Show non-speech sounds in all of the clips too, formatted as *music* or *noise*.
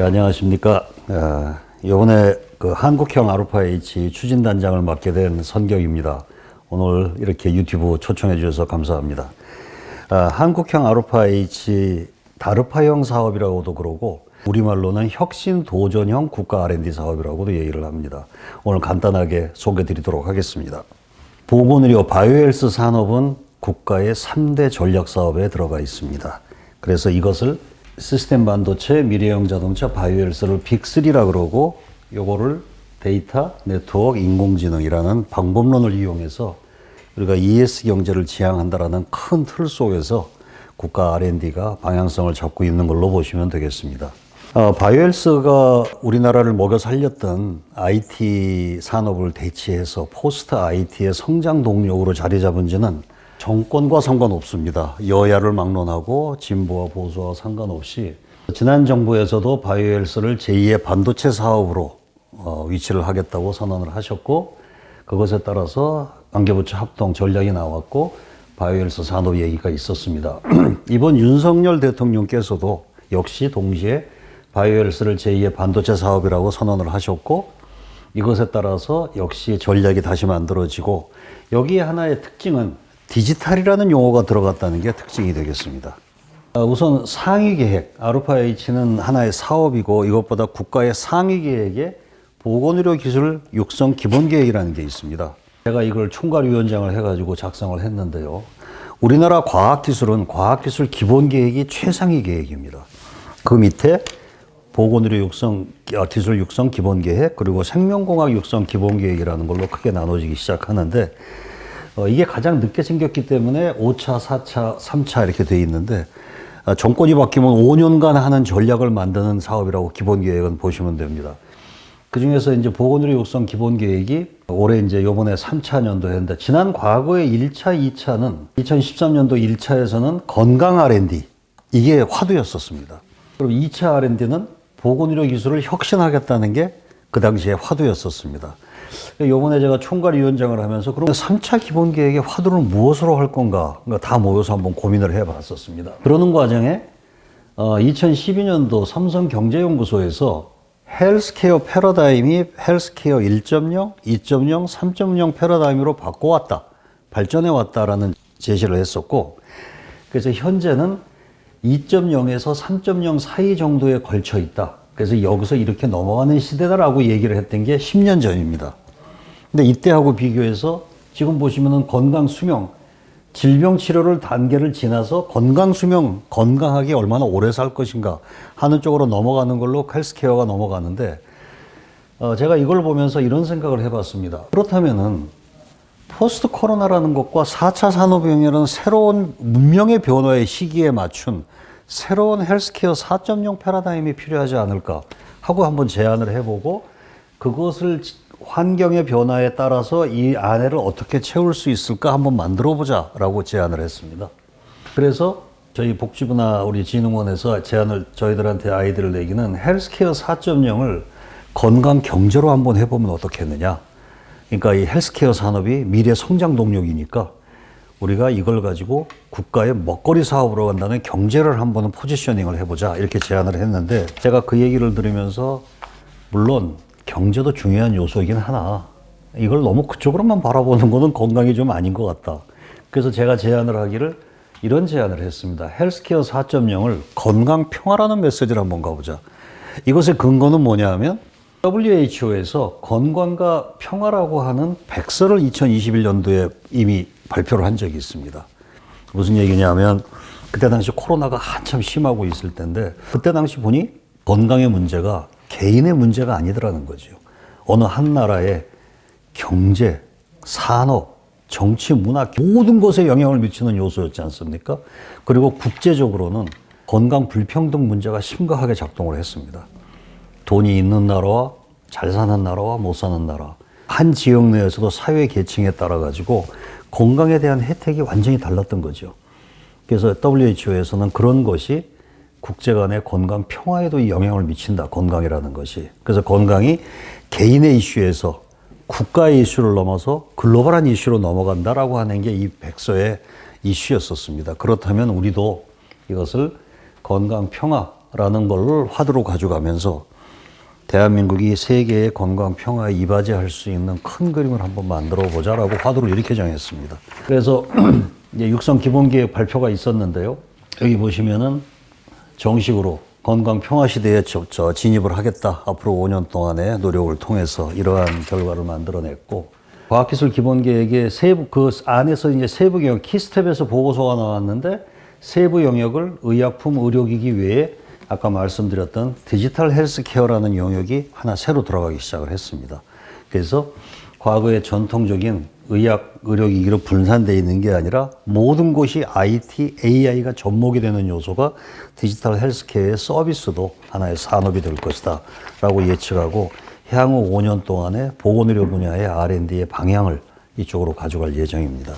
네, 안녕하십니까. 어, 이번에 그 한국형 아루파 H 추진단장을 맡게 된 선경입니다. 오늘 이렇게 유튜브 초청해 주셔서 감사합니다. 아, 한국형 아루파 H 다르파형 사업이라고도 그러고 우리말로는 혁신 도전형 국가 R&D 사업이라고도 얘기를 합니다. 오늘 간단하게 소개 드리도록 하겠습니다. 보건의료 바이오헬스 산업은 국가의 3대 전략 사업에 들어가 있습니다. 그래서 이것을 시스템 반도체, 미래형 자동차, 바이오 헬스를 빅3라 그러고 요거를 데이터, 네트워크, 인공지능이라는 방법론을 이용해서 우리가 ES 경제를 지향한다라는 큰 틀 속에서 국가 R&D가 방향성을 잡고 있는 걸로 보시면 되겠습니다. 어, 바이오헬스가 우리나라를 먹여 살렸던 IT 산업을 대체해서 포스트 IT의 성장 동력으로 자리 잡은 지는 정권과 상관없습니다. 여야를 막론하고 진보와 보수와 상관없이 지난 정부에서도 바이오헬스를 제2의 반도체 사업으로 어, 위치를 하겠다고 선언을 하셨고 그것에 따라서 관계부처 합동 전략이 나왔고 바이오헬스 산업 얘기가 있었습니다. *clears throat* 이번 윤석열 대통령께서도 역시 동시에 바이오헬스를 제2의 반도체 사업이라고 선언을 하셨고 이것에 따라서 역시 전략이 다시 만들어지고 여기에 하나의 특징은 디지털이라는 용어가 들어갔다는 게 특징이 되겠습니다. 아, 우선 상위 계획, 아루파 H는 하나의 사업이고 이것보다 국가의 상위 계획에 보건의료 기술 육성 기본 계획이라는 게 있습니다. 제가 이걸 총괄위원장을 해가지고 작성을 했는데요. 우리나라 과학기술은 과학기술 기본 계획이 최상위 계획입니다. 그 밑에 보건의료 육성 아, 기술 육성 기본 계획 그리고 생명공학 육성 기본 계획이라는 걸로 크게 나눠지기 시작하는데 어, 이게 가장 늦게 생겼기 때문에 5차, 4차, 3차 이렇게 돼 있는데 아, 정권이 바뀌면 5년간 하는 전략을 만드는 사업이라고 기본 계획은 보시면 됩니다. 그 중에서 이제 보건의료 육성 기본 계획이 올해 이제 요번에 3차 년도였는데 지난 과거의 1차, 2차는 2013년도 1차에서는 건강 R&D 이게 화두였었습니다. 그럼 2차 R&D는 보건의료 기술을 혁신하겠다는 게 그 당시에 화두였었습니다. 요번에 제가 총괄위원장을 하면서 그럼 3차 기본 계획의 화두를 무엇으로 할 건가 그러니까 다 모여서 한번 고민을 해봤었습니다. 그러는 과정에 어, 2012년도 삼성경제연구소에서 헬스케어 패러다임이 헬스케어 1.0, 2.0, 3.0 패러다임으로 바꿔왔다, 발전해왔다라는 제시를 했었고, 그래서 현재는 2.0에서 3.0 사이 정도에 걸쳐 있다. 그래서 여기서 이렇게 넘어가는 시대다라고 얘기를 했던 게 10년 전입니다. 근데 이때하고 비교해서 지금 보시면은 건강 수명, 질병 치료를 단계를 지나서 건강 수명, 건강하게 얼마나 오래 살 것인가 하는 쪽으로 넘어가는 걸로 헬스케어가 넘어가는데 어, 제가 이걸 보면서 이런 생각을 해봤습니다. 그렇다면은 포스트 코로나라는 것과 4차 산업혁명이라는 새로운 문명의 변화의 시기에 맞춘 새로운 헬스케어 4.0 패러다임이 필요하지 않을까 하고 한번 제안을 해보고 그것을 환경의 변화에 따라서 이 안에를 어떻게 채울 수 있을까 한번 만들어 보자라고 제안을 했습니다. 그래서 저희 복지부나 우리 진흥원에서 제안을 저희들한테 아이디어를 내기는 헬스케어 4.0을 건강 경제로 한번 해보면 어떻겠느냐. 그러니까 이 헬스케어 산업이 미래 성장 동력이니까 우리가 이걸 가지고 국가의 먹거리 사업으로 간다는 경제를 한번 포지셔닝을 해보자 이렇게 제안을 했는데 제가 그 얘기를 들으면서 물론 경제도 중요한 요소이긴 하나 이걸 너무 그쪽으로만 바라보는 것은 건강이 좀 아닌 것 같다. 그래서 제가 제안을 하기를 이런 제안을 했습니다. 헬스케어 4.0을 건강 평화라는 메시지를 한번 가보자. 이것의 근거는 뭐냐 하면 WHO에서 건강과 평화라고 하는 백서를 2021년도에 이미 발표를 한 적이 있습니다. 무슨 얘기냐면 그때 당시 코로나가 한참 심하고 있을 때인데 그때 당시 보니 건강의 문제가 개인의 문제가 아니더라는 거죠. 어느 한 나라의 경제, 산업, 정치, 문화 모든 것에 영향을 미치는 요소였지 않습니까? 그리고 국제적으로는 건강 불평등 문제가 심각하게 작동을 했습니다. 돈이 있는 나라와 잘 사는 나라와 못 사는 나라. 한 지역 내에서도 사회 계층에 따라 가지고 건강에 대한 혜택이 완전히 달랐던 거죠. 그래서 WHO에서는 그런 것이 국제 간의 건강 평화에도 영향을 미친다. 건강이라는 것이. 그래서 건강이 개인의 이슈에서 국가의 이슈를 넘어서 글로벌한 이슈로 넘어간다라고 하는 게 이 백서의 이슈였었습니다. 그렇다면 우리도 이것을 건강 평화 평화라는 걸 화두로 가져가면서 대한민국이 세계의 건강 평화에 이바지할 수 있는 큰 그림을 한번 만들어 보자라고 화두를 이렇게 정했습니다. 그래서 *clears throat* 이제 육성 기본계획 발표가 있었는데요. 여기 보시면은 정식으로 건강 평화 시대에 진입을 하겠다. 앞으로 5년 동안의 노력을 통해서 이러한 결과를 만들어냈고 과학기술 기본계획의 세부 그 안에서 이제 세부 영역 키스텝에서 보고서가 나왔는데 세부 영역을 의약품 의료기기 외에 아까 말씀드렸던 디지털 헬스케어라는 영역이 하나 새로 들어가기 시작을 했습니다. 그래서 과거의 전통적인 의학 의료기기로 분산되어 있는 게 아니라 모든 곳이 IT, AI가 접목이 되는 요소가 디지털 헬스케어의 서비스도 하나의 산업이 될 것이다 라고 예측하고 향후 5년 동안의 보건의료 분야의 R&D의 방향을 이쪽으로 가져갈 예정입니다.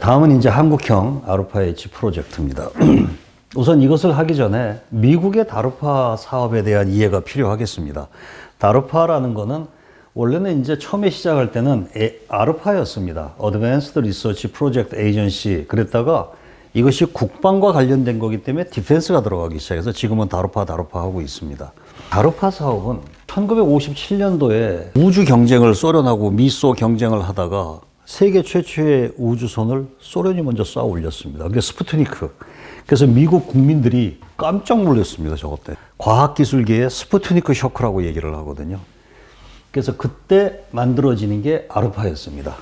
다음은 이제 한국형 아르파 H 프로젝트입니다. *clears throat* 우선 이것을 하기 전에 미국의 다르파 사업에 대한 이해가 필요하겠습니다. 다르파라는 거는 원래는 이제 처음에 시작할 때는 에- 아르파였습니다. Advanced Research Project Agency. 그랬다가 이것이 국방과 관련된 거기 때문에 디펜스가 들어가기 시작해서 지금은 다르파 다르파 하고 있습니다. 다르파 사업은 1957년도에 우주 경쟁을 소련하고 미소 경쟁을 하다가 세계 최초의 우주선을 소련이 먼저 쏴 올렸습니다. 그게 스푸트니크. 그래서 미국 국민들이 깜짝 놀랐습니다. 저것 때. 과학기술계의 스푸트니크 쇼크라고 얘기를 하거든요. 그래서 그때 만들어지는 게 아르파였습니다.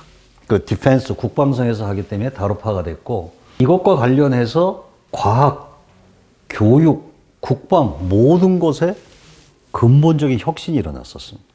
그 디펜스 국방성에서 하기 때문에 다르파가 됐고 이것과 관련해서 과학, 교육, 국방 모든 것에 근본적인 혁신이 일어났었습니다.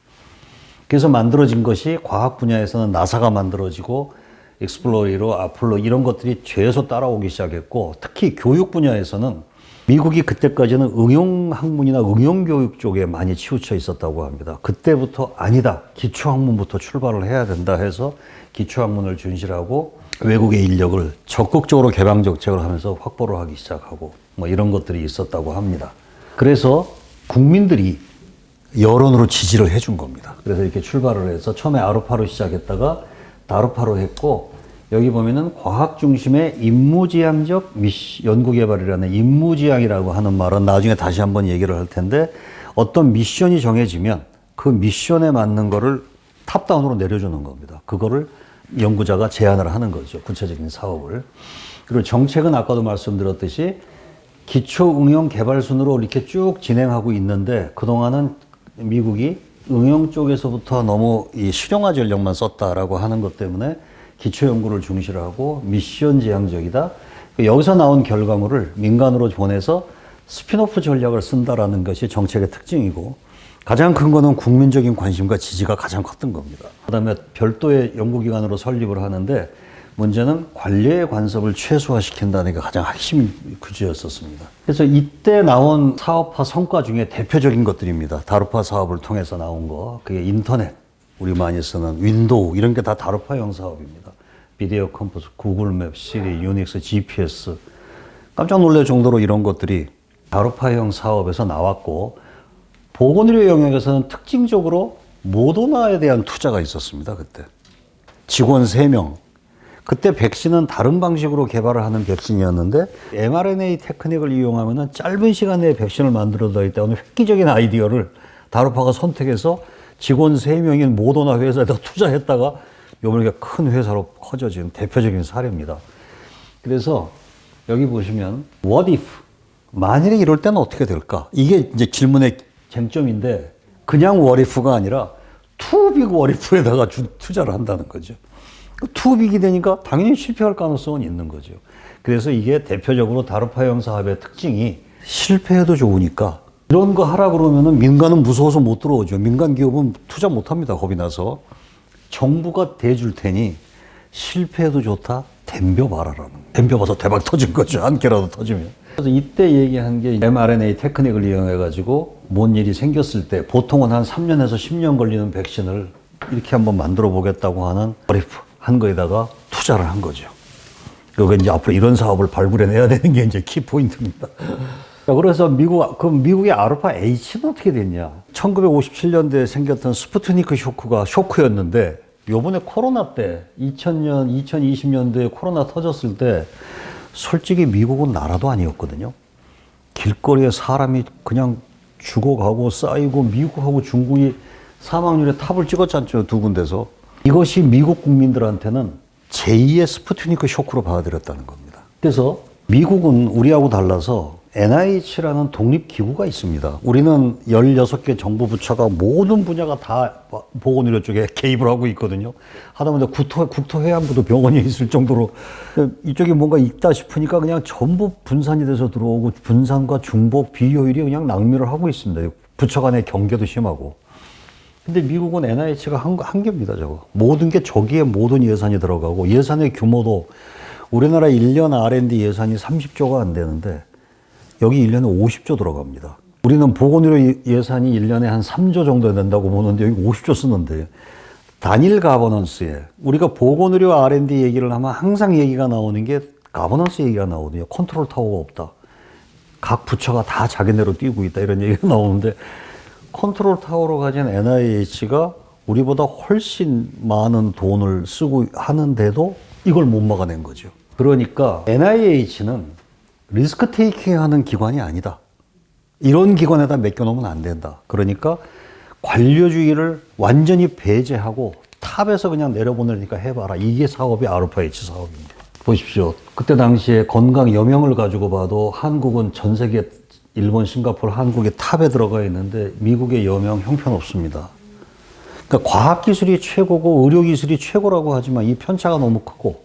그래서 만들어진 것이 과학 분야에서는 나사가 만들어지고 익스플로리로 아폴로 이런 것들이 죄에서 따라오기 시작했고 특히 교육 분야에서는 미국이 그때까지는 응용 학문이나 응용 교육 쪽에 많이 치우쳐 있었다고 합니다. 그때부터 아니다. 기초 학문부터 출발을 해야 된다 해서 기초 학문을 준실하고 외국의 인력을 적극적으로 개방 정책을 하면서 확보를 하기 시작하고 뭐 이런 것들이 있었다고 합니다. 그래서 국민들이 여론으로 지지를 해준 겁니다. 그래서 이렇게 출발을 해서 처음에 아르파로 시작했다가 다르파로 했고 여기 보면은 과학 중심의 임무지향적 연구개발이라는 임무지향이라고 하는 말은 나중에 다시 한번 얘기를 할 텐데 어떤 미션이 정해지면 그 미션에 맞는 거를 탑다운으로 내려주는 겁니다. 그거를 연구자가 제안을 하는 거죠. 구체적인 사업을. 그리고 정책은 아까도 말씀드렸듯이 기초 응용 개발 순으로 이렇게 쭉 진행하고 있는데 그동안은 미국이 응용 쪽에서부터 너무 이 실용화 전략만 썼다라고 하는 것 때문에 기초 연구를 중시하고 미션 지향적이다. 여기서 나온 결과물을 민간으로 보내서 스피노프 전략을 쓴다라는 것이 정책의 특징이고 가장 큰 거는 국민적인 관심과 지지가 가장 컸던 겁니다. 그다음에 별도의 연구기관으로 설립을 하는데 문제는 관리의 간섭을 최소화시킨다는 게 가장 핵심 구조였었습니다. 그래서 이때 나온 사업화 성과 중에 대표적인 것들입니다. 다르파 사업을 통해서 나온 거. 그게 인터넷, 우리 많이 쓰는 윈도우, 이런 게 다 다르파형 사업입니다. 비디오 컴포스, 구글 맵, 시리, 유닉스, GPS. 깜짝 놀랄 정도로 이런 것들이 다르파형 사업에서 나왔고, 보건의료 영역에서는 특징적으로 모더나에 대한 투자가 있었습니다, 그때. 직원 3명. 그때 백신은 다른 방식으로 개발을 하는 백신이었는데 mRNA 테크닉을 이용하면 짧은 시간 내에 백신을 만들어다 있다는 획기적인 아이디어를 다르파가 선택해서 직원 3명인 모더나 회사에다 투자했다가 요번에 큰 회사로 커져진 대표적인 사례입니다. 그래서 여기 보시면 what if 만일에 이럴 때는 어떻게 될까? 이게 이제 질문의 쟁점인데 그냥 what if가 아니라 big what if에다가 주- 투자를 한다는 거죠. 투빅이 되니까 당연히 실패할 가능성은 있는 거죠. 그래서 이게 대표적으로 다르파형 사업의 특징이 실패해도 좋으니까 이런 거 하라 그러면은 민간은 무서워서 못 들어오죠. 민간 기업은 투자 못 합니다. 겁이 나서. 정부가 대줄 테니 실패해도 좋다. 댐벼 봐라라는. 댐벼 봐서 대박 터진 거죠. 한 개라도 터지면. 그래서 이때 얘기한 게 mRNA 테크닉을 이용해 가지고 뭔 일이 생겼을 때 보통은 한 3년에서 10년 걸리는 백신을 이렇게 한번 만들어 보겠다고 하는 어리프 한 거에다가 투자를 한 거죠. 그거 이제 앞으로 이런 사업을 발굴해내야 되는 게 이제 키포인트입니다. 자, 그래서 미국, 그럼 미국의 아르파 H는 어떻게 됐냐? 1957년도에 생겼던 스푸트니크 쇼크가 쇼크였는데, 요번에 코로나 때, 2000년, 2020년도에 코로나 터졌을 때, 솔직히 미국은 나라도 아니었거든요. 길거리에 사람이 그냥 죽어가고 쌓이고 미국하고 중국이 사망률에 탑을 찍었잖죠 두 군데서 이것이 미국 국민들한테는 제2의 스푸트니크 쇼크로 받아들였다는 겁니다. 그래서 미국은 우리하고 달라서 NIH라는 독립기구가 있습니다. 우리는 16개 정부 부처가 모든 분야가 다 보건의료 쪽에 개입을 하고 있거든요. 하다못해 국토, 국토해양부도 병원이 있을 정도로 이쪽에 뭔가 있다 싶으니까 그냥 전부 분산이 돼서 들어오고 분산과 중복 비효율이 그냥 낭비를 하고 있습니다. 부처 간의 경계도 심하고. 근데 미국은 NIH가 한, 한계입니다, 저거. 모든 게 저기에 모든 예산이 들어가고 예산의 규모도 우리나라 1년 R&D 예산이 30조가 안 되는데 여기 1년에 50조 들어갑니다. 우리는 보건의료 예산이 1년에 한 3조 정도 된다고 보는데 여기 50조 쓰는데 단일 가버넌스에 우리가 보건의료 R&D 얘기를 하면 항상 얘기가 나오는 게 가버넌스 얘기가 나오거든요. 컨트롤 타워가 없다. 각 부처가 다 자기네로 뛰고 있다 이런 얘기가 나오는데 컨트롤 타워로 가진 NIH가 우리보다 훨씬 많은 돈을 쓰고 하는데도 이걸 못 막아낸 거죠. 그러니까 NIH는 리스크 테이킹 하는 기관이 아니다. 이런 기관에다 맡겨놓으면 안 된다. 그러니까 관료주의를 완전히 배제하고 탑에서 그냥 내려보내니까 해봐라. 이게 사업이 아르파H 사업입니다. 보십시오. 그때 당시에 건강 여명을 가지고 봐도 한국은 전 세계 일본, 싱가포르, 한국의 탑에 들어가 있는데 미국의 여명 형편없습니다. 그러니까 과학기술이 최고고 의료기술이 최고라고 하지만 이 편차가 너무 크고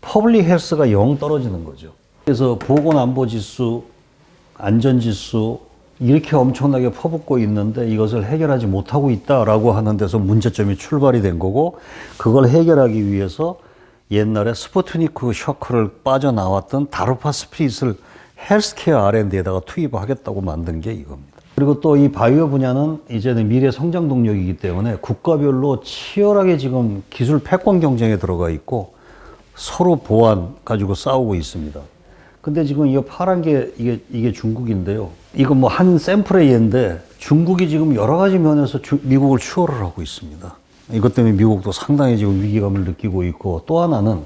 퍼블릭 헬스가 영 떨어지는 거죠. 그래서 보건안보지수, 안전지수 이렇게 엄청나게 퍼붓고 있는데 이것을 해결하지 못하고 있다라고 하는 데서 문제점이 출발이 된 거고 그걸 해결하기 위해서 옛날에 스푸트니크 셔크를 빠져나왔던 다르파 스피릿을 헬스케어 R&D에다가 투입하겠다고 만든 게 이겁니다. 그리고 또 이 바이오 분야는 이제는 미래 성장 동력이기 때문에 국가별로 치열하게 지금 기술 패권 경쟁에 들어가 있고 서로 보완 가지고 싸우고 있습니다. 근데 지금 이거 파란 게 이게 이게 중국인데요. 이거 뭐한 샘플의 예인데 중국이 지금 여러 가지 면에서 주, 미국을 추월을 하고 있습니다. 이것 때문에 미국도 상당히 지금 위기감을 느끼고 있고 또 하나는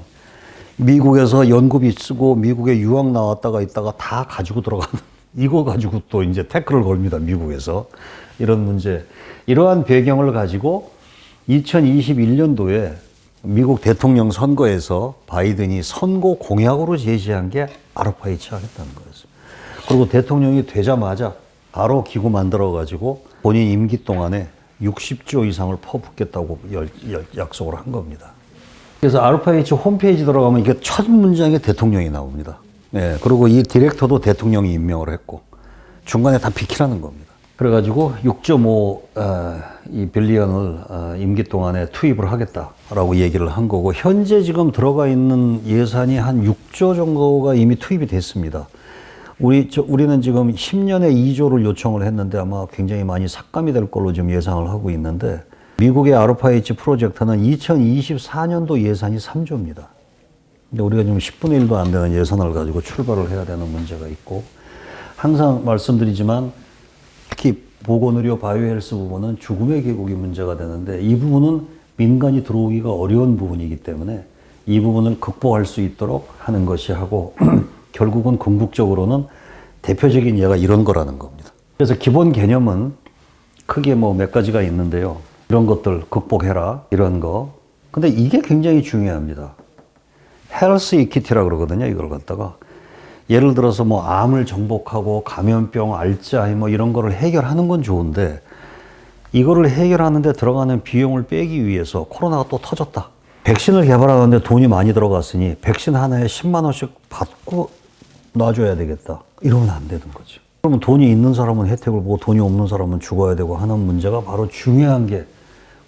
미국에서 연구비 쓰고 미국에 유학 나왔다가 있다가 다 가지고 들어가는 *laughs* 이거 가지고 또 이제 태클을 걸립니다. 미국에서 이런 문제 이러한 배경을 가지고 2021년도에 미국 대통령 선거에서 바이든이 선거 공약으로 제시한 게 아르파이치 하겠다는 거였어요. 그리고 대통령이 되자마자 바로 기구 만들어 가지고 본인 임기 동안에 60조 이상을 퍼붓겠다고 열, 열, 약속을 한 겁니다. 그래서 알파H 홈페이지 들어가면 이게 첫 문장에 대통령이 나옵니다. 예, 그리고 이 디렉터도 대통령이 임명을 했고 중간에 다 비키라는 겁니다. 그래가지고 6.5 어, 이 빌리언을 어, 임기 동안에 투입을 하겠다라고 얘기를 한 거고 현재 지금 들어가 있는 예산이 한 6조 정도가 이미 투입이 됐습니다. 우리 저, 우리는 지금 10년에 2조를 요청을 했는데 아마 굉장히 많이 삭감이 될 걸로 지금 예상을 하고 있는데 미국의 아르파H 프로젝트는 2024년도 예산이 3조입니다. 근데 우리가 지금 10분의 1도 안 되는 예산을 가지고 출발을 해야 되는 문제가 있고 항상 말씀드리지만 특히 보건의료 바이오헬스 부분은 죽음의 계곡이 문제가 되는데 이 부분은 민간이 들어오기가 어려운 부분이기 때문에 이 부분을 극복할 수 있도록 하는 것이 하고 *clears throat* 결국은 궁극적으로는 대표적인 예가 이런 거라는 겁니다. 그래서 기본 개념은 크게 뭐 몇 가지가 있는데요. 이런 것들 극복해라. 이런 거. 근데 이게 굉장히 중요합니다. 헬스 이키티라 그러거든요. 이걸 갖다가. 예를 들어서 뭐 암을 정복하고 감염병, 알츠하이머 이런 거를 해결하는 건 좋은데 이거를 해결하는데 들어가는 비용을 빼기 위해서 코로나가 또 터졌다. 백신을 개발하는데 돈이 많이 들어갔으니 백신 하나에 10만 원씩 받고 놔줘야 되겠다. 이러면 안 되는 거죠. 그러면 돈이 있는 사람은 혜택을 보고 돈이 없는 사람은 죽어야 되고 하는 문제가 바로 중요한 게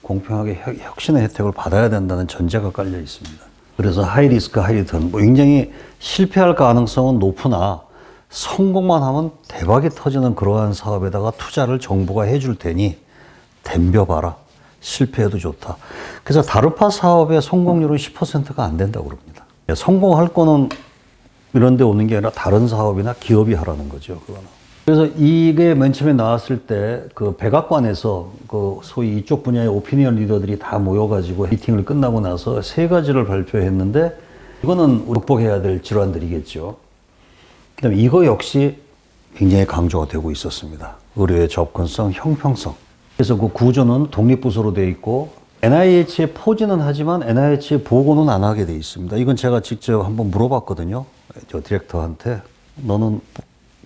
공평하게 혁신의 혜택을 받아야 된다는 전제가 깔려 있습니다. 그래서 하이 리스크 하이 리턴 뭐 굉장히 실패할 가능성은 높으나 성공만 하면 대박이 터지는 그러한 사업에다가 투자를 정부가 해줄 테니 덤벼봐라. 실패해도 좋다. 그래서 다르파 사업의 성공률은 10%가 안 된다고 그럽니다. 성공할 거는 이런 데 오는 게 아니라 다른 사업이나 기업이 하라는 거죠. 그거는. 그래서 이게 맨 처음에 나왔을 때 그 백악관에서 그 소위 이쪽 분야의 오피니언 리더들이 다 모여가지고 미팅을 끝나고 나서 세 가지를 발표했는데 이거는 극복해야 될 질환들이겠죠. 그다음에 이거 역시 굉장히 강조가 되고 있었습니다. 의료의 접근성, 형평성. 그래서 그 구조는 독립부서로 되어 있고 NIH에 포진은 하지만 NIH에 보고는 안 하게 돼 있습니다. 이건 제가 직접 한번 물어봤거든요. 저 디렉터한테 너는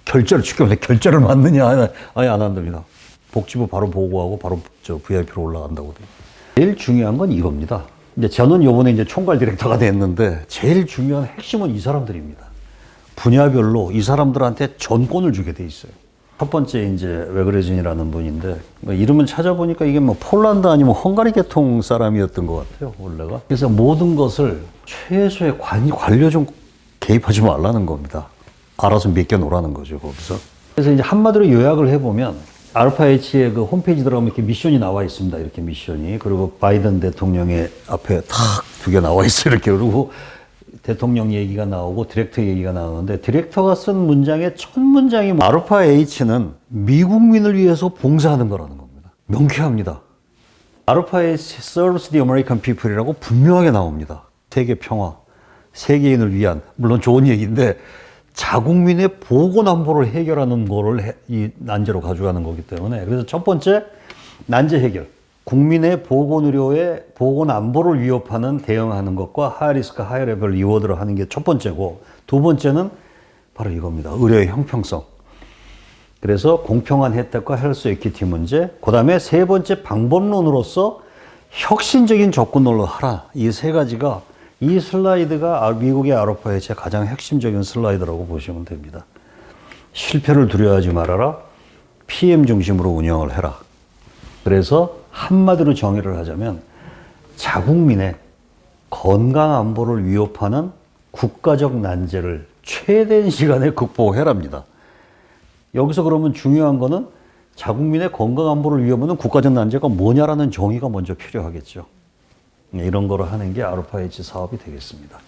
결제를 지켜면 결제를 맞느냐? 아니 안 한답니다. 복지부 바로 보고하고 바로 저 VIP로 올라간다고 돼요. 제일 중요한 건 이겁니다. 이제 저는 요번에 이제 총괄 디렉터가 됐는데 제일 중요한 핵심은 이 사람들입니다. 분야별로 이 사람들한테 전권을 주게 돼 있어요. 첫 번째 이제 외그레진이라는 분인데 뭐 이름을 찾아보니까 이게 뭐 폴란드 아니면 헝가리 계통 사람이었던 것 같아요 원래가. 그래서 모든 것을 최소의 관, 관료 좀 개입하지 말라는 겁니다. 알아서 맡겨 놓으라는 거죠 거기서. 그래서 이제 한마디로 요약을 해보면 알파H의 그 홈페이지 들어가면 이렇게 미션이 나와 있습니다. 이렇게 미션이 그리고 바이든 대통령의 앞에 탁 두 개 나와 있어요. 이렇게 그리고 대통령 얘기가 나오고 디렉터 얘기가 나오는데 디렉터가 쓴 문장의 첫 문장이 뭐- 아르파 H는 미국민을 위해서 봉사하는 거라는 겁니다. 명쾌합니다. 아르파 H serves the American people이라고 분명하게 나옵니다. 세계 평화, 세계인을 위한 물론 좋은 얘기인데 자국민의 보건 안보를 해결하는 거를 해- 이 난제로 가져가는 거기 때문에 그래서 첫 번째 난제 해결. 국민의 보건 의료의 보건 안보를 위협하는 대응하는 것과 하이리스크 하이레벨 리워드를 하는 게 첫 번째고 두 번째는 바로 이겁니다. 의료의 형평성. 그래서 공평한 혜택과 헬스 에퀴티 문제, 그 다음에 세 번째 방법론으로서 혁신적인 접근으로 하라. 이 세 가지가 이 슬라이드가 아- 미국의 아로파의 제 가장 핵심적인 슬라이드라고 보시면 됩니다. 실패를 두려워하지 말아라. PM 중심으로 운영을 해라. 그래서 한마디로 정의를 하자면 자국민의 건강 안보를 위협하는 국가적 난제를 최대한 시간에 극복해랍니다. 여기서 그러면 중요한 거는 자국민의 건강 안보를 위협하는 국가적 난제가 뭐냐라는 정의가 먼저 필요하겠죠. 네, 이런 거를 하는 게 아르파 H 사업이 되겠습니다.